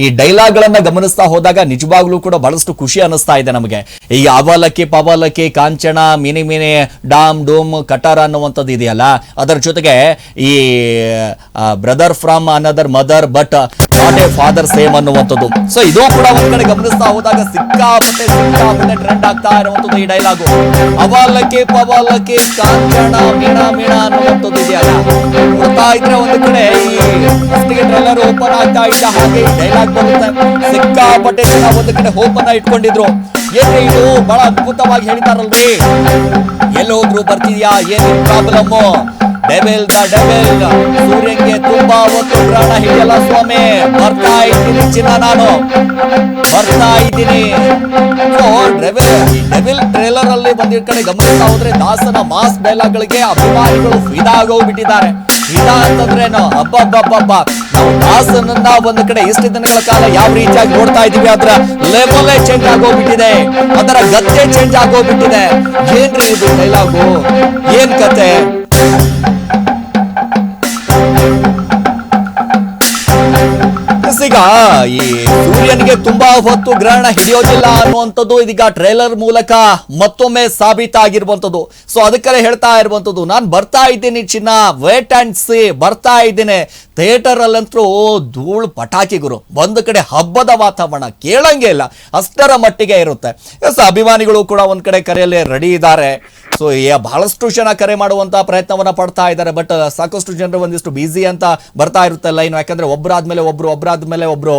ಈ ಡೈಲಾಗ್ ಗಳನ್ನ ಗಮನಿಸ್ತಾ ಹೋದಾಗ ನಿಜವಾಗ್ಲೂ ಕೂಡ ಬಹಳಷ್ಟು ಖುಷಿ ಅನಿಸ್ತಾ ಇದೆ ನಮಗೆ. ಈ ಅವಲಕ್ಕಿ, ಪವಲಕ್ಕಿ ಕಾಂಚನ ಮಿನಿ ಮಿನಿ, ಡಾಮ್, ಡೂಮ್, ಕಟಾರ ಅನ್ನುವಂಥದ್ದು ಇದೆಯಲ್ಲ? ಅದರ ಜೊತೆಗೆ ಈ brother from another mother but a father same ಅನ್ನುವಂಥದ್ದು. ಸೊ ಇದು ಕೂಡ ಒಂದ್ ಕಡೆ ಗಮನಿಸ್ತಾ ಹೋದಾಗ ಸಿಕ್ಕಾಪಟ್ಟೆ ಸಿಕ್ಕಾಪಟ್ಟೆ ಟ್ರೆಂಡ್ ಆಗ್ತಾ ಇರುವಂತದ್ದು ಈ ಡೈಲಾಗ್ ಅವಲಕ್ಕಿ ಪವಲಕ್ಕಿ ಕಾಂಚಣ, ಮೀಣ ಮೀಣ ಅನ್ನುವಂಥದ್ದು ಇದೆಯಲ್ಲ. ನೋಡ್ತಾ ಇದ್ರೆ ಒಂದು ಕಡೆ ಈ ಟ್ರೈಲರ್ ಓಪನ್ ಆಗ್ತಾ ಇದ್ದ ಹಾಗೆ ಡೈಲಾಗ್ ಬರುತ್ತೆ. ಸಿಕ್ಕಾಪಟ್ಟೆ ಜನ ಒಂದು ಕಡೆ ಓಪನ್ ಇಟ್ಕೊಂಡಿದ್ರು. ಏನ್ರಿ ಇದು ಬಹಳ ಅದ್ಭುತವಾಗಿ ಹೇಳಿದಾರಲ್ರಿ ಎಲ್ಲೋದ್ರು ಬರ್ತಿದ್ಯಾ? ಏನ್ ಪ್ರಾಬ್ಲಮ್ ಡೆವೆಲ್ ದ ಡೆವೆಲ್ ಸೂರ್ಯಂಗೆ ತುಂಬಾ ಹೊತ್ತು ಪ್ರಾಣ ಹಿಡಿಯಲ್ಲ ಸ್ವಾಮಿ. ಬರ್ತಾ ಇದ್ದೀನಿ ಚಿನ್ನ ನಾನು. ಬರ್ತಾ ಇದ್ದೀನಿ. ಡೆವೆಲ್ ಟ್ರೇಲರ್ ಅಲ್ಲಿ ಬಂದಿದ್ದ ಕಡೆ ಗಮನಿಸ್ತಾ ಹೋದ್ರೆ ದಾಸನ ಮಾಸ್ ಡೈಲಾಗ್ ಗಳಿಗೆ ಅಭಿಮಾನಿಗಳು ಫಿದಾ ಆಗೋಗ್ಬಿಟ್ಟಿದ್ದಾರೆ ಫಿದಾ ಅಂತಂದ್ರೇನು? ಅಬ್ಬಬ್ಬಬ್ಬಬ್ಬ. ನಾವು ದಾಸನನ್ನ ಒಂದ್ ಕಡೆ ಇಷ್ಟು ದಿನಗಳ ಕಾಲ ಯಾವ ರೀತಿಯಾಗಿ ನೋಡ್ತಾ ಇದೀವಿ ಅದರ ಲೆವೆಲ್ಲೇ ಚೇಂಜ್ ಆಗೋಗ್ಬಿಟ್ಟಿದೆ. ಅದರ ಗತ್ತೆ ಚೇಂಜ್ ಆಗೋಗ್ಬಿಟ್ಟಿದೆ. ಏನ್ರಿ ಇದು ಡೈಲಾಗು ಏನ್ ಕತೆ? ಈಗ ಈ ಸೂರ್ಯನಿಗೆ ತುಂಬಾ ಹೊತ್ತು ಗ್ರಹಣ ಹಿಡಿಯೋದಿಲ್ಲ ಅನ್ನುವಂಥದ್ದು ಇದೀಗ ಟ್ರೇಲರ್ ಮೂಲಕ ಮತ್ತೊಮ್ಮೆ ಸಾಬೀತಾಗಿರುವಂಥದ್ದು. ಸೊ ಅದಕ್ಕೆಲ್ಲ ಹೇಳ್ತಾ ಇರುವಂಥದ್ದು, ನಾನು ಬರ್ತಾ ಇದ್ದೀನಿ ಚಿನ್ನ ವೇಟ್ ಅಂಡ್ ಸಿ ಬರ್ತಾ ಇದ್ದೀನಿ. ಥಿಯೇಟರ್ ಅಲ್ಲಂತೂ ಧೂಳು ಪಟಾಕಿಗುರು ಒಂದು ಕಡೆ ಹಬ್ಬದ ವಾತಾವರಣ ಕೇಳಂಗೆ ಇಲ್ಲ ಅಷ್ಟರ ಮಟ್ಟಿಗೆ ಇರುತ್ತೆ. ಎಸ್ ಅಭಿಮಾನಿಗಳು ಕೂಡ ಒಂದ್ ಕಡೆ ಕರೆಯಲ್ಲಿ ರೆಡಿ ಇದ್ದಾರೆ. ಸೊ ಬಹಳಷ್ಟು ಜನ ಕರೆ ಮಾಡುವಂತ ಪ್ರಯತ್ನವನ್ನ ಪಡ್ತಾ ಇದ್ದಾರೆ. ಬಟ್ ಸಾಕಷ್ಟು ಜನರು ಒಂದಿಷ್ಟು ಬ್ಯುಸಿ ಅಂತ ಬರ್ತಾ ಇರುತ್ತೆ ಲೈನ್ ಯಾಕಂದ್ರೆ ಒಬ್ಬರಾದ್ಮೇಲೆ ಒಬ್ರು ಒಬ್ಬರಾದ್ಮೇಲೆ ಒಬ್ರು.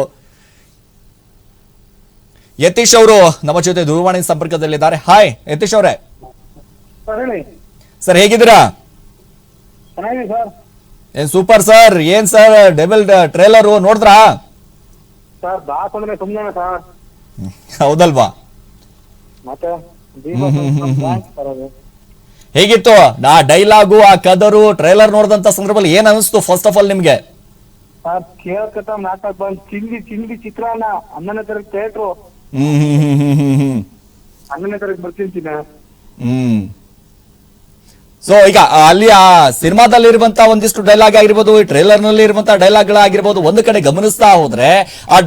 ಯತೀಶ್ ಅವರು ನಮ್ಮ ಜೊತೆ ದೂರವಾಣಿ ಸಂಪರ್ಕದಲ್ಲಿದ್ದಾರೆ. ಹಾಯ್ ಯತೀಶ್ ಅವರೇ. ಸರ್ ಹೇಗಿದ್ದೀರಾ? ಏನ್ ಸೂಪರ್ ಸರ್ ಏನ್ ಸರ್ ಡೆಬಲ್ ಟ್ರೇಲರ್ ನೋಡಿದ್ರಾ? ಸರ್ ಬಾಸ್ ಅಂದ್ರೆ ಸುಮ್ಮನೆ ಸರ್ ಹೌದಲ್ವಾ? ಮತ್ತೆ ಹೇಗಿತ್ತು? ಆ ಡೈಲಾಗು ಆ ಕದರು ಟ್ರೈಲರ್ ನೋಡಿದಂತ ಸಂದರ್ಭದಲ್ಲಿ ಏನ್ ಅನಿಸ್ತು ಫಸ್ಟ್ ಆಫ್ ಆಲ್ ನಿಮ್ಗೆ? ಸರ್ ಕೇಳ್ಕತ ನಾಟಕ ಬಂದ್ ಚಿಂದಿ ಚಿಂದಿ ಚಿತ್ರಾನ್ನ ಹನ್ನೊಂದನೇ ತಾರೀಕು ಥಿಯೇಟ್ರು ಹನ್ನೊಂದನೇ ತಾರೀಕು ಬರ್ತೀನಿ ಹ್ಮ್. ಸೊ ಈಗ ಅಲ್ಲಿ ಆ ಸಿನಿಮಾದಲ್ಲಿ ಇರುವಂತ ಒಂದಿಷ್ಟು ಡೈಲಾಗ್ ಆಗಿರ್ಬೋದು ಈ ಟ್ರೇಲರ್ನಲ್ಲಿ ಇರುವಂತ ಡೈಲಾಗ್ ಗಳಾಗಿರ್ಬೋದು ಒಂದು ಕಡೆ ಗಮನಿಸ್ತಾ ಹೋದ್ರೆ ಆ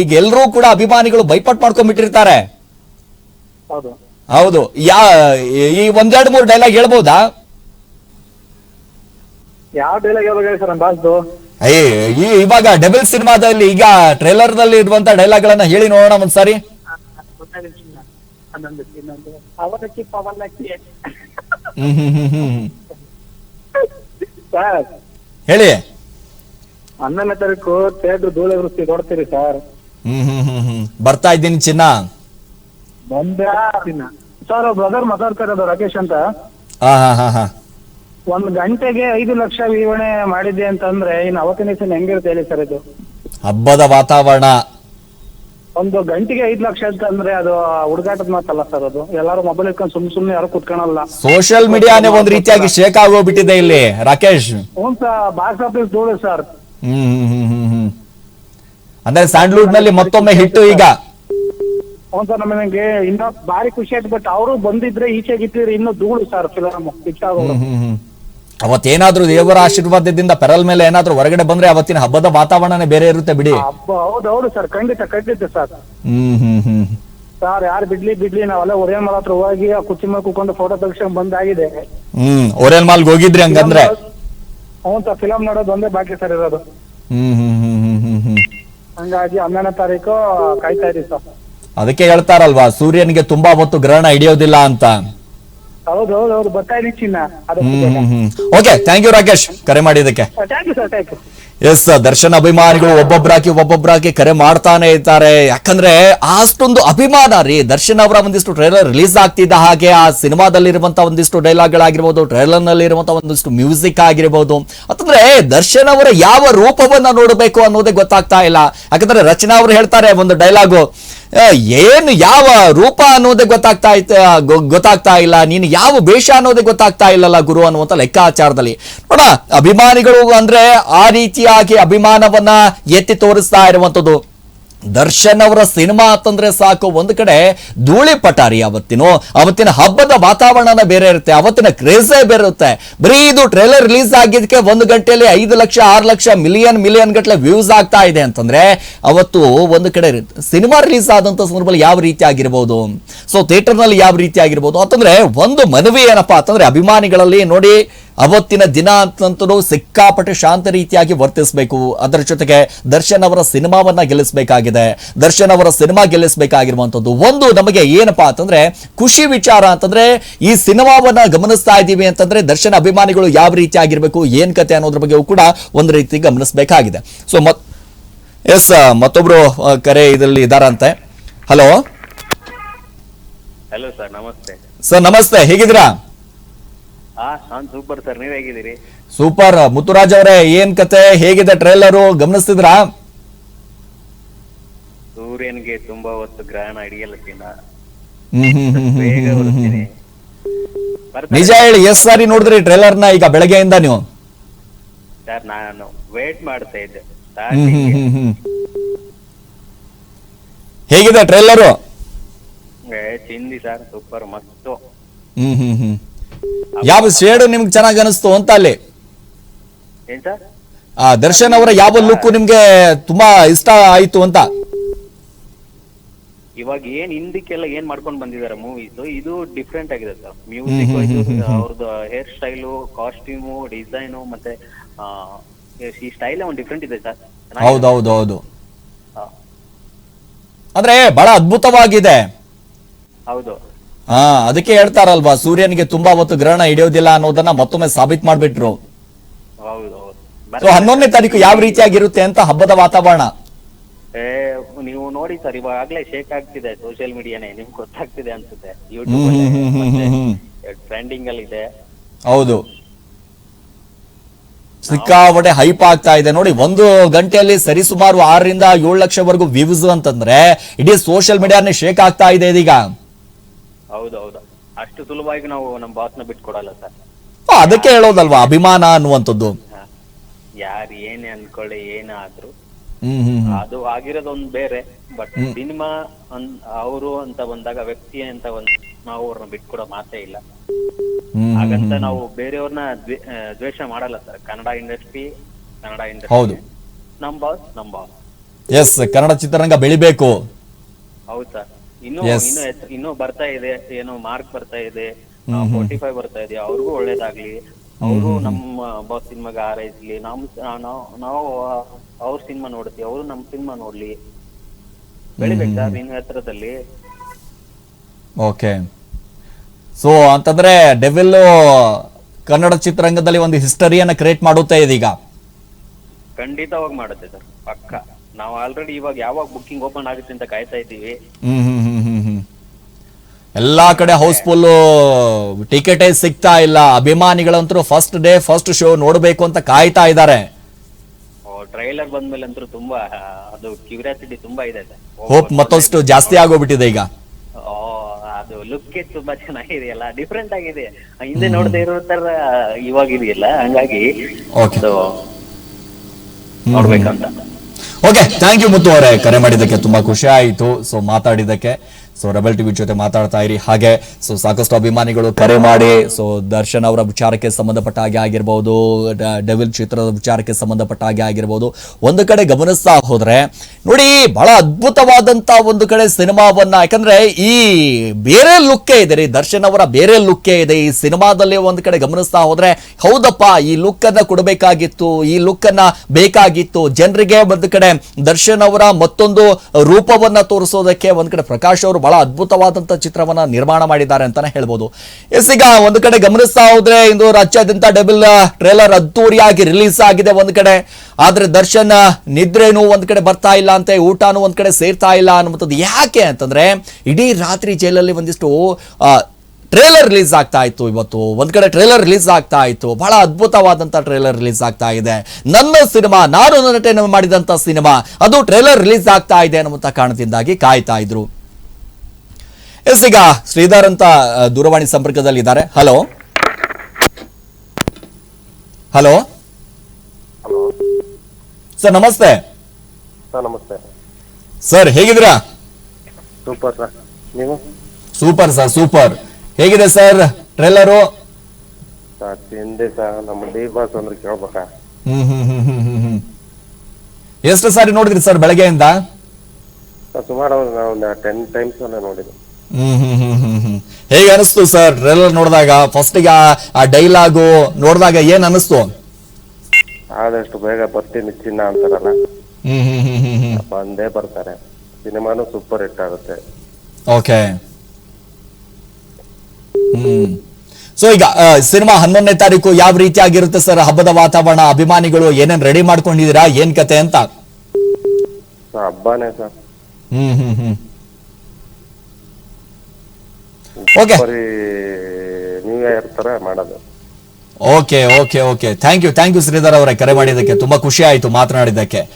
ಈಗ ಎಲ್ಲರೂ ಕೂಡ ಅಭಿಮಾನಿಗಳು ಬೈಪಾಟ್ ಮಾಡ್ಕೊಂಡ್ಬಿಟ್ಟಿರ್ತಾರೆ. ಹೌದು. ಹೌದು. ಯಾ ಈ ಒಂದೆರಡು ಮೂರು ಡೈಲಾಗ್ ಹೇಳ್ಬೋದಾ? ಯಾವ ಡೈಲಾಗ್ ಈ ಇವಾಗ ಡಬಲ್ ಸಿನಿಮಾದಲ್ಲಿ ಈಗ ಟ್ರೇಲರ್ನಲ್ಲಿ ಇರುವಂತ ಡೈಲಾಗ್ ಗಳನ್ನ ಹೇಳಿ ನೋಡೋಣ ಒಂದ್ಸಾರಿ. ಸರ್ ಹೇಳಿ. ಹನ್ನೊಂದನೇ ತಾರೀಕು ಥಿಯೇಟರ್ ಧೂಳೆ ವೃತ್ತಿ ನೋಡ್ತೀರಿ ಸರ್. ಹ್ಮ್ ಹ್ಮ್ ಹ್ಮ್ ಹ್ಮ್. ಬರ್ತಾ ಇದ್ದೀನಿ ಚಿನ್ನ. ಬಂದೇ ಸರ್ ಬ್ರದರ್ ಮಾತಾಡ್ತಾ ಇರೋದು ರಾಕೇಶ್ ಅಂತ. ಹಾ ಹಾ ಹಾ ಹಾ. ಒಂದ್ ಗಂಟೆಗೆ ಐದು ಲಕ್ಷ ವಿವರಣೆ ಮಾಡಿದ್ದೆ ಅಂತಂದ್ರೆ ಇನ್ನು ಅವತ್ತಿನ ದಿವಸ ಹೆಂಗಿರುತ್ತೆ ಹೇಳಿ ಸರ್ ಇದು? ಹಬ್ಬದ ವಾತಾವರಣ. ಒಂದು ಗಂಟೆಗೆ ಐದ್ ಲಕ್ಷ ಅಂತಂದ್ರೆ ಅದು ಹುಡುಗಾಟದ ಮಾತಲ್ಲ ಸರ್ ಅದು. ಎಲ್ಲಾರು ಮೊಬೈಲ್ ಇಟ್ಕೊಂಡು ಸುಮ್ ಸುಮ್ನೆ ಯಾರು ಕುತ್ಕೊಳಲ್ಲ. ಸೋಷಿಯಲ್ ಮೀಡಿಯಾನೇ ಒಂದ್ ರೀತಿಯಾಗಿ ಶೇಕ್ ಆಗೋಗ್ಬಿಟ್ಟಿದೆ ಇಲ್ಲಿ ರಾಕೇಶ್. ಹ್ಞೂ ಸರ್ ಬಾಕ್ಸ್ ಆಫೀಸ್ ಧೂಳು ಸರ್. ಹ್ಮ್ ಹ್ಮ್ ಹ್ಮ್ ಹ್ಮ್ ಹ್ಮ್ ಅಂದ್ರೆ ಸ್ಯಾಂಡ್ಲ್ವುಡ್ನಲ್ಲಿ ಮತ್ತೊಮ್ಮೆ ಹಿಟ್ಟು ಈಗ. ಹ್ಞೂ ಸರ್ ನಮಗೆ ಇನ್ನೂ ಭಾರಿ ಖುಷಿ ಆಯ್ತು ಬಟ್ ಅವರು ಬಂದಿದ್ರೆ ಈಚೆ ಗಿಟ್ಟಿದ್ರೆ ಇನ್ನೂ ಧೂಳು ಸರ್ ಫಿಲಮ್ ಹಿಟ್ ಆಗೋದು ಹ್ಮ್ ಹ್ಮ್ ಹ್ಮ್. ಅವತ್ತೇನಾದ್ರೂ ದೇವರ ಆಶೀರ್ವಾದದಿಂದ ಪೆರಲ್ ಮೇಲೆ ಏನಾದ್ರೂ ಹೊರಗಡೆ ಬಂದ್ರೆ ಅವತ್ತಿನ ಹಬ್ಬದ ವಾತಾವರಣನೇ ಬೇರೆ ಇರುತ್ತೆ ಬಿಡಿ. ಹೌದೌದು ಹೌದು ಹೌದು ಸರ್ ಖಂಡಿತ ಖಂಡಿತ ಸರ್. ಹ್ಮ್ ಹ್ಮ್ ಹ್ಮ್. ಸರ್ ಯಾರು ಬಿಡ್ಲಿ ಬಿಡ್ಲಿ ನಾವೆಲ್ಲ ಒರೇ ಮಾಲ್ ಹತ್ರ ಹೋಗಿ ಆ ಕುರ್ಚಿ ಮೇಲೆ ಕುಕೊಂಡು ಫೋಟೋ ತೆಗ್ಸ್ಕೊಂಡ್ ಬಂದಾಗಿದೆ. ಹ್ಮ್ ಓರೆಲ್ ಮಾಲ್ಗೆ ಹೋಗಿದ್ರಿ? ಹಂಗಂದ್ರೆ ಹ್ಞೂ ಸರ್ ಫಿಲಮ್ ನೋಡೋದು ಒಂದೇ ಬಾಕಿ ಸರ್ ಇರೋದು. ಹ್ಮ್ ಹ್ಮ್ ಹ್ಮ್ ಹ್ಮ್ ಹ್ಮ್ ಹ್ಮ್. ಹಂಗಾಗಿ ಹನ್ನೆರಡನೇ ತಾರೀಕು ಕಾಯ್ತಾ ಇದೀವಿ ಸರ್. ಅದಕ್ಕೆ ಹೇಳ್ತಾರಲ್ವಾ ಸೂರ್ಯನಿಗೆ ತುಂಬಾ ಹೊತ್ತು ಗ್ರಹಣ ಹಿಡಿಯೋದಿಲ್ಲ ಅಂತ. ಹೌದು ಹೌದು ಹೌದು. ಬರ್ತಾ ಇದೀನಿ ಚಿನ್ನ. ಹ್ಮ್ ಓಕೆ ಥ್ಯಾಂಕ್ ಯು ರಾಕೇಶ್ ಕರೆ ಮಾಡಿದ್ದಕ್ಕೆ thank you sir thank you yes, Darshan ಅಭಿಮಾನಿಗಳು ಒಬ್ಬೊಬ್ಬರಾಕಿ ಒಬ್ಬೊಬ್ಬರಾಕಿ ಕರೆ ಮಾಡ್ತಾನೆ ಇದ್ದಾರೆ. ಯಾಕಂದ್ರೆ ಅಷ್ಟೊಂದು ಅಭಿಮಾನ ರೀ. ದರ್ಶನ್ ಅವರ ಒಂದಿಷ್ಟು ಟ್ರೈಲರ್ ರಿಲೀಸ್ ಆಗ್ತಿದ್ದ ಹಾಗೆ ಆ ಸಿನಿಮಾದಲ್ಲಿ ಇರುವಂತಹ ಒಂದಿಷ್ಟು ಡೈಲಾಗ್ ಗಳಾಗಿರ್ಬೋದು ಟ್ರೈಲರ್ನಲ್ಲಿ ಇರುವಂತಹ ಒಂದಿಷ್ಟು ಮ್ಯೂಸಿಕ್ ಆಗಿರ್ಬೋದು. ಅಂತಂದ್ರೆ ದರ್ಶನ್ ಅವರ ಯಾವ ರೂಪವನ್ನ ನೋಡಬೇಕು ಅನ್ನೋದೇ ಗೊತ್ತಾಗ್ತಾ ಇಲ್ಲ. ಯಾಕಂದ್ರೆ ರಚನಾ ಅವರು ಹೇಳ್ತಾರೆ ಒಂದು ಡೈಲಾಗು ಏನು ಯಾವ ರೂಪ ಅನ್ನೋದೇ ಗೊತ್ತಾಗ್ತಾ ಇತ್ತು ಗೊತ್ತಾಗ್ತಾ ಇಲ್ಲ. ನೀನು ಯಾವ ವೇಷ ಅನ್ನೋದೇ ಗೊತ್ತಾಗ್ತಾ ಇಲ್ಲಲ್ಲ ಗುರು ಅನ್ನುವಂತ ಲೆಕ್ಕಾಚಾರದಲ್ಲಿ. ನೋಡ, ಅಭಿಮಾನಿಗಳು ಅಂದ್ರೆ ಆ ರೀತಿಯಾಗಿ ಅಭಿಮಾನವನ್ನ ಎತ್ತಿ ತೋರಿಸ್ತಾ ಇರುವಂತದ್ದು ದರ್ಶನ್ ಅವರ ಸಿನಿಮಾ ಅಂತಂದ್ರೆ ಸಾಕು. ಒಂದು ಕಡೆ ಧೂಳಿ ಪಟಾರಿ ಅವತ್ತಿನ ಅವತ್ತಿನ ಹಬ್ಬದ ವಾತಾವರಣನ ಬೇರೆ ಇರುತ್ತೆ ಅವತ್ತಿನ ಕ್ರೇಜೇ ಬೇರೆ ಇರುತ್ತೆ. ಬರೀ ಇದು ಟ್ರೇಲರ್ ರಿಲೀಸ್ ಆಗಿದ್ದಕ್ಕೆ ಒಂದು ಗಂಟೆಯಲ್ಲಿ ಐದು ಲಕ್ಷ, ಆರು ಲಕ್ಷ, ಮಿಲಿಯನ್ ಮಿಲಿಯನ್ ಗಟ್ಟಲೆ ವ್ಯೂಸ್ ಆಗ್ತಾ ಇದೆ ಅಂತಂದ್ರೆ ಅವತ್ತು ಒಂದು ಕಡೆ ಸಿನಿಮಾ ರಿಲೀಸ್ ಆದಂತ ಸಂದರ್ಭದಲ್ಲಿ ಯಾವ ರೀತಿ ಆಗಿರ್ಬೋದು? ಸೊ ನಲ್ಲಿ ಯಾವ ರೀತಿ ಆಗಿರ್ಬೋದು? ಅಂತಂದ್ರೆ, ಒಂದು ಮನವಿ ಏನಪ್ಪಾ ಅಂತಂದ್ರೆ, ಅಭಿಮಾನಿಗಳಲ್ಲಿ ನೋಡಿ ಅವತ್ತಿನ ದಿನ ಅಂತಂತೂ ಸಿಕ್ಕಾಪಟ್ಟೆ ಶಾಂತ ರೀತಿಯಾಗಿ ವರ್ತಿಸಬೇಕು. ಅದರ ಜೊತೆಗೆ ದರ್ಶನ್ ಅವರ ಸಿನಿಮಾವನ್ನ ಗೆಲ್ಲಿಸಬೇಕಾಗಿದೆ. ದರ್ಶನ್ ಅವರ ಸಿನಿಮಾ ಗೆಲ್ಲಿಸಬೇಕಾಗಿರುವಂತದ್ದು. ಒಂದು ನಮಗೆ ಏನಪ್ಪಾ ಅಂತಂದ್ರೆ ಖುಷಿ ವಿಚಾರ ಅಂತಂದ್ರೆ ಈ ಸಿನಿಮಾವನ್ನ ಗಮನಿಸ್ತಾ ಇದ್ದೀವಿ ಅಂತಂದ್ರೆ ದರ್ಶನ್ ಅಭಿಮಾನಿಗಳು ಯಾವ ರೀತಿ ಆಗಿರಬೇಕು ಏನ್ ಕತೆ ಅನ್ನೋದ್ರ ಬಗ್ಗೆ ಕೂಡ ಒಂದು ರೀತಿ ಗಮನಿಸಬೇಕಾಗಿದೆ. ಸೊ ಮತ್ ಎಸ್ ಮತ್ತೊಬ್ರು ಕರೆ ಇದರಲ್ಲಿ ಇದಾರಂತೆ. Hello hello sir namaste. Sir namaste. ಹೇಗಿದ್ದೀರಾ? ನಾನ್ ಸೂಪರ್ ಸರ್ ನೀವ್ ಹೇಗಿದ್ದೀರಿ? ಸೂಪರ್. ಮುತ್ತುರಾಜ್ ಅವರೇ ಏನ್ ಕತೆ? ಹೇಗಿದೆ ಟ್ರೈಲರ್? ಗಮನಿಸ್ತಿದ್ರಾ? ಸೂರ್ಯನ್ಗೆ ತುಂಬಾ ಹೊತ್ತು ಗ್ರಹಣ ಹಿಡಿಯಲ್ಲ ದಿನ ಹ್ಮ್ ಹ್ಮ್ ಹ್ಮ್ ಹ್ಮ್ ಬೇಗ ಹ್ಮ್ ಹ್ಮ್ ಬರ್ತೀನಿ ಹ್ಮ್. ಬರ್ತಾರೆ. ನಿಜ ಹೇಳಿ ಎಷ್ಟ್ ಸಾರಿ ನೋಡಿದ್ರಿ ನ ಈಗ ಬೆಳಗ್ಗೆಯಿಂದ ನೀವು? ಸರ್ ನಾನು ವೇಟ್ ಮಾಡ್ತಾ ಇದ್ದೆ. ಹ್ಮ್ ಹ್ಮ್ starting ಗೆ. ಹ್ಮ್. ಹ್ಮ್ ಹೇಗಿದೆ ಟ್ರೇಲರು? ಏ, ಚಿಂದಿ ಸರ್ ಸೂಪರ್ ಮಸ್ತು. ಹ್ಮ್ ಹ್ಮ್ ಹ್ಮ್. ಯಾವ ಶೇಡ್ ನಿಮ್ಗೆ ಚೆನ್ನಾಗಿ ಅನಿಸ್ತು ಅಂತ ಅಲ್ಲಿ? ಏನ್ ಸರ್? ಆ ದರ್ಶನ್ ಅವರ ಯಾವ ಲುಕ್ ನಿಮ್ಗೆ ತುಂಬಾ ಇಷ್ಟ ಆಯ್ತು ಅಂತ? ಇವಾಗ ಏನ್ ಹಿಂದಕ್ಕೆಲ್ಲ ಏನ್ ಮಾಡ್ಕೊಂಡ್ ಬಂದಿದ್ದಾರೆ ಮೂವೀಸ್ ಇದು ಡಿಫ್ರೆಂಟ್ ಆಗಿದೆ ಸರ್. ಮ್ಯೂಸಿಕ್. ಅವ್ರದ್ದು ಹೇರ್ ಸ್ಟೈಲು ಕಾಸ್ಟ್ಯೂಮು ಡಿಸೈನು ಮತ್ತೆ ಆ, ಈ ಸ್ಟೈಲ್ ಒಂದು ಡಿಫ್ರೆಂಟ್ ಇದೆ ಸರ್. ಹೌದು ಹೌದು ಹೌದು ಅಂದ್ರೆ ಬಹಳ ಅದ್ಭುತವಾಗಿದೆ. ಹೌದು. ಹಾ ಅದಕ್ಕೆ ಹೇಳ್ತಾರಲ್ವಾ ಸೂರ್ಯನಿಗೆ ತುಂಬಾ ಹೊತ್ತು ಗ್ರಹಣ ಹಿಡಿಯೋದಿಲ್ಲ ಅನ್ನೋದನ್ನ ಮತ್ತೊಮ್ಮೆ ಸಾಬೀತ್ ಮಾಡ್ಬಿಟ್ರು. ಸೊ ಹನ್ನೊಂದನೇ ತಾರೀಕು ಯಾವ ರೀತಿಯಾಗಿರುತ್ತೆ ಅಂತ ಹಬ್ಬದ ವಾತಾವರಣ? ನೀವು ನೋಡಿ ಸರ್ ಇವಾಗಲೇ ಶೇಕ್ ಆಗ್ತಿದೆ ಸೋಷಿಯಲ್ ಮೀಡಿಯಾನೇ ನಿಮ್ಗೆ ಗೊತ್ತಾಗ್ತಿದೆ ಅನ್ಸುತ್ತೆ. ಯೂಟ್ಯೂಬ್ ಟ್ರೆಂಡಿಂಗ್ ಅಲ್ಲಿ ಇದೆ ಹೌದು. ಸಿಕ್ಕಾಪಟ್ಟೆ ಹೈಪ್ ಆಗ್ತಾ ಇದೆ. ನೋಡಿ ಒಂದು ಗಂಟೆಯಲ್ಲಿ ಸರಿಸುಮಾರು ಆರರಿಂದ ಏಳು ಲಕ್ಷವರೆಗೂ ವ್ಯೂಸ್ ಅಂತಂದ್ರೆ ಇಡೀ ಸೋಷಿಯಲ್ ಮೀಡಿಯಾನೇ ಶೇಕ್ ಆಗ್ತಾ ಇದೆ ಇದೀಗ. ಹೌದು ಹೌದು ಅಷ್ಟು ಸುಲಭವಾಗಿ ನಾವು ನಮ್ಮ ಬಾಸ್ನ ಬಿಟ್ಕೊಡಲ್ಲ ಸರ್ ಅದಕ್ಕೆ ಹೇಳೋದಲ್ವಾ ಅಭಿಮಾನ ಅನ್ನುವಂಥದ್ದು? ಯಾರು ಏನೇ ಅನ್ಕೊಳ್ಳಿ ಏನೇ ಆದ್ರೂ. ಹ್ಮ್ ಹ್ಮ್ ಹ್ಮ್. ಅದು ಆಗಿರೋದೊಂದು ಬೇರೆ ಬಟ್ ಸಿನಿಮಾ ಅವರು ಅಂತ ಬಂದಾಗ ವ್ಯಕ್ತಿ ಅಂತ ಒಂದು ನಾವು ಅವ್ರನ್ನ ಬಿಟ್ಕೊಡೋ ಮಾತೇ ಇಲ್ಲ. ಹ್ಮ್ ಹ್ಮ್ ಹಾಗಂತ ನಾವು ಬೇರೆಯವ್ರನ್ನ ದ್ವೇ- ಆ, ದ್ವೇಷ ಮಾಡಲ್ಲ ಸರ್ ಕನ್ನಡ ಇಂಡಸ್ಟ್ರಿ ಕನ್ನಡ ಹೌದು. ಇಂಡಸ್ಟ್ರಿ ನಮ್ ಬಾಸ್ ನಮ್ ಬಾಸ್ ಎಸ್ ಕನ್ನಡ ಚಿತ್ರರಂಗ ಬೆಳಿಬೇಕು. ಹೌದು ಸರ್ ಇನ್ನು Yes. ಇನ್ನು ಇನ್ನು ಬರ್ತಾ ಇದೆ ಏನು ಮಾರ್ಕ್ ಬರ್ತಾ ಇದೆ ಫೋರ್ಟಿ ಫೈವ್ ಬರ್ತಾ ಇದೆ ಅವ್ರಿಗೂ ಒಳ್ಳೇದಾಗ್ಲಿ. ಅವರು ನಮ್ಮ ಬಾಸ್ ಸಿನಿಮಾಗ ಹಾರೈಸ್ಲಿ ನಮ್ ನಾವು ನಾವು ಅವ್ರ ಸಿನಿಮಾ ನೋಡ್ತೀವಿ ಅವರು ನಮ್ ಸಿನಿಮಾ ನೋಡ್ಲಿ. ಬೆಳಿಬೇಕು ಸರ್ ಇನ್ನು ಎತ್ತರದಲ್ಲಿ ಓಕೆ ಸೊ ಅಂತಂದ್ರೆ ಡೆವಿಲ್ ಕನ್ನಡ ಚಿತ್ರರಂಗದಲ್ಲಿ ಒಂದು ಹಿಸ್ಟರಿಯನ್ನ ಕ್ರಿಯೇಟ್ ಮಾಡುತ್ತೆ ಇದೀಗ. ಖಂಡಿತವಾಗಿ ಮಾಡುತ್ತೆ ಸರ್ ಪಕ್ಕ. ನಾವು ಆಲ್ರೆಡಿ ಇವಾಗ ಯಾವಾಗ ಬುಕ್ಕಿಂಗ್ ಓಪನ್ ಆಗುತ್ತೆ ಅಂತ ಕಾಯ್ತಾ ಇದ್ದೀವಿ. ಹ್ಮ್ ಹ್ಮ್. ಎಲ್ಲಾ ಕಡೆ ಹೌಸ್ಫುಲ್ ಟಿಕೆಟೇ ಸಿಗ್ತಾ ಇಲ್ಲ. ಅಭಿಮಾನಿಗಳಂತರೂ ಫಸ್ಟ್ ಡೇ ಫಸ್ಟ್ ಶೋ ನೋಡಬೇಕು ಅಂತ ಕಾಯ್ತಾ ಇದ್ದಾರೆ. ಟ್ರೈಲರ್ ಬಂದ್ಮೇಲೆ ಅಂತೂ ತುಂಬಾ ಅದು ಕ್ಯೂರಿಯಾಸಿಟಿ ತುಂಬಾ ಇದೆ ಹೋಪ್ ಮತ್ತಷ್ಟು ಜಾಸ್ತಿ ಆಗೋಗ್ಬಿಟ್ಟಿದೆ ಈಗ. ಓ ಅದು ಲುಕ್ ತುಂಬಾ ಚೆನ್ನಾಗಿದೆಯಲ್ಲ ಡಿಫ್ರೆಂಟ್ ಆಗಿದೆ. ಹಿಂದೆ ನೋಡದೆ ಇರೋ ತರ ಇವಾಗ ಇದೆಯಲ್ಲ ಹಂಗಾಗಿ ನೋಡ್ಬೇಕಂತ. ಓಕೆ ಥ್ಯಾಂಕ್ ಯು ಮುತ್ತು ಅವರೇ. ಕರೆ ಮಾಡಿದ್ದಕ್ಕೆ ತುಂಬಾ ಖುಷಿ ಆಯಿತು. ಸೊ ಮಾತಾಡಿದ್ದಕ್ಕೆ ಸೊ ರೆಬಲ್ ಟಿವಿ ಜೊತೆ ಮಾತಾಡ್ತಾ ಇರಿ. ಹಾಗೆ ಸೊ ಸಾಕಷ್ಟು ಅಭಿಮಾನಿಗಳು ಕರೆ ಮಾಡಿ ಸೊ ದರ್ಶನ್ ಅವರ ವಿಚಾರಕ್ಕೆ ಸಂಬಂಧಪಟ್ಟ ಹಾಗೆ ಆಗಿರ್ಬೋದು ಡೆವಿಲ್ ಚಿತ್ರದ ವಿಚಾರಕ್ಕೆ ಸಂಬಂಧಪಟ್ಟ ಹಾಗೆ ಆಗಿರ್ಬೋದು. ಒಂದು ಕಡೆ ಗಮನಿಸ್ತಾ ಹೋದ್ರೆ, ನೋಡಿ, ಬಹಳ ಅದ್ಭುತವಾದಂತ ಒಂದು ಕಡೆ ಸಿನಿಮಾವನ್ನ, ಯಾಕಂದ್ರೆ ಈ ಬೇರೆ ಲುಕ್ಕೇ ಇದೆ ರೀ, ದರ್ಶನ್ ಅವರ ಬೇರೆ ಲುಕ್ಕೇ ಇದೆ. ಈ ಸಿನಿಮಾದಲ್ಲಿ ಒಂದು ಕಡೆ ಗಮನಿಸ್ತಾ ಹೋದ್ರೆ, ಹೌದಪ್ಪ, ಈ ಲುಕ್ ಅನ್ನ ಕೊಡಬೇಕಾಗಿತ್ತು, ಈ ಲುಕ್ ಅನ್ನ ಬೇಕಾಗಿತ್ತು. ಜನರಿಗೆ ಒಂದು ಕಡೆ ದರ್ಶನ್ ಅವರ ಮತ್ತೊಂದು ರೂಪವನ್ನ ತೋರಿಸೋದಕ್ಕೆ ಒಂದ್ ಕಡೆ ಪ್ರಕಾಶ್ ಅವರು ಬಹಳ ಅದ್ಭುತವಾದಂಥ ಚಿತ್ರವನ್ನ ನಿರ್ಮಾಣ ಮಾಡಿದ್ದಾರೆ ಅಂತಾನೆ ಹೇಳ್ಬೋದು. ಎಸ್, ಈಗ ಒಂದು ಕಡೆ ಗಮನಿಸ್ತಾ ಹೋದ್ರೆ ಇಂದು ರಾಜ್ಯಾದ್ಯಂತ ಡಬಲ್ ಟ್ರೇಲರ್ ಅದ್ದೂರಿಯಾಗಿ ರಿಲೀಸ್ ಆಗಿದೆ ಒಂದು ಕಡೆ. ಆದ್ರೆ ದರ್ಶನ್ ನಿದ್ರೆನೂ ಒಂದು ಕಡೆ ಬರ್ತಾ ಇಲ್ಲ ಅಂತೆ, ಊಟನೂ ಒಂದು ಕಡೆ ಸೇರ್ತಾ ಇಲ್ಲ ಅನ್ನುವಂಥದ್ದು ಯಾಕೆ ಅಂತಂದ್ರೆ ಇಡೀ ರಾತ್ರಿ ಜೈಲಲ್ಲಿ ಒಂದಿಷ್ಟು ಟ್ರೇಲರ್ ರಿಲೀಸ್ ಆಗ್ತಾ ಇತ್ತು ಇವತ್ತು. ಒಂದು ಕಡೆ ಟ್ರೇಲರ್ ರಿಲೀಸ್ ಆಗ್ತಾ ಇತ್ತು. ಬಹಳ ಅದ್ಭುತವಾದಂಥ ಟ್ರೇಲರ್ ರಿಲೀಸ್ ಆಗ್ತಾ ಇದೆ. ನನ್ನ ಸಿನಿಮಾ, ನಾನು ನಟನೆ ಮಾಡಿದಂತ ಸಿನಿಮಾ, ಅದು ಟ್ರೇಲರ್ ರಿಲೀಸ್ ಆಗ್ತಾ ಇದೆ ಅನ್ನುವಂತ ಕಾರಣದಿಂದಾಗಿ ಕಾಯ್ತಾ ಇದ್ರು. ಎಸ್ ಈಗ ಶ್ರೀಧರ್ ಅಂತ ದೂರವಾಣಿ ಸಂಪರ್ಕದಲ್ಲಿ ಇದ್ದಾರೆ hello hello sir namaste. Sir namaste. Sir ಹೇಗಿದ್ದೀರಾ? Super sir. ನೀವು? Super sir super. ಹೇಗಿದೆ ಸರ್ ಟ್ರೇಲರು ಸರ್ ತಿಂದೆ ಸರ್. ನಮ್ಮ ಡಿ ಬಾಸ್ ಅಂದ್ರೆ ಕೇಳ್ಬೇಕಾ? ಹ್ಮ್ ಹ್ಮ್ ಹ್ಮ್ ಹ್ಮ್ ಹ್ಮ್ ಹ್ಮ್. ಎಷ್ಟು ಸಾರಿ ನೋಡಿದ್ರಿ ಸರ್ ಬೆಳಗ್ಗೆಯಿಂದ? ಸರ್ ಸುಮಾರು ಒಂದು ಟೆನ್ ಟೈಮ್ಸ್ ಎಲ್ಲ ನೋಡಿದೆ ಹ್ಮ್ ಹ್ಮ್ ಹ್ಮ್ ಹ್ಮ್ ಹ್ಮ್ ಹೇಗೆ ಅನಿಸ್ತು ಸರ್ ಟ್ರೇಲರ್ ನೋಡಿದಾಗ? ಫಸ್ಟಿಗೆ ಆ ಡೈಲಾಗು ನೋಡಿದಾಗ ಏನ್ ಅನಿಸ್ತು? ಆದಷ್ಟು ಬೇಗ ಬರ್ತೀನಿ ಚಿನ್ನ ಅಂತಾರಲ್ಲ. ಹ್ಮ್ ಹ್ಮ್ ಹ್ಮ್ ಹ್ಮ್ ಹ್ಮ್. ಬಂದೇ ಬರ್ತಾರೆ. ಸಿನಿಮಾನು ಸೂಪರ್ ಹಿಟ್ ಆಗುತ್ತೆ. ಓಕೆ. ಹ್ಮ್. ಸೊ ಈಗ ಸಿನಿಮಾ ಹನ್ನೊಂದನೇ ತಾರೀಕು ಯಾವ ರೀತಿ ಆಗಿರುತ್ತೆ ಸರ್? ಹಬ್ಬದ ವಾತಾವರಣ ಅಭಿಮಾನಿಗಳು ಏನೇನ್ ರೆಡಿ ಮಾಡ್ಕೊಂಡಿದೀರಾ ಏನ್ ಕತೆ ಅಂತ? ಹಬ್ಬನೇ ಸರ್. ಹ್ಮ್ ಹ್ಮ್ ಹ್ಮ್. Okay. ಬರೀ ನೀವೇ ಮಾಡೋದು. Okay okay okay thank you thank you Sridhar ಅವರೇ ಕರೆ ಮಾಡಿದ್ದಕ್ಕೆ. ತುಂಬಾ ಖುಷಿ ಆಯ್ತು ಮಾತನಾಡಿದ್ದಕ್ಕೆ.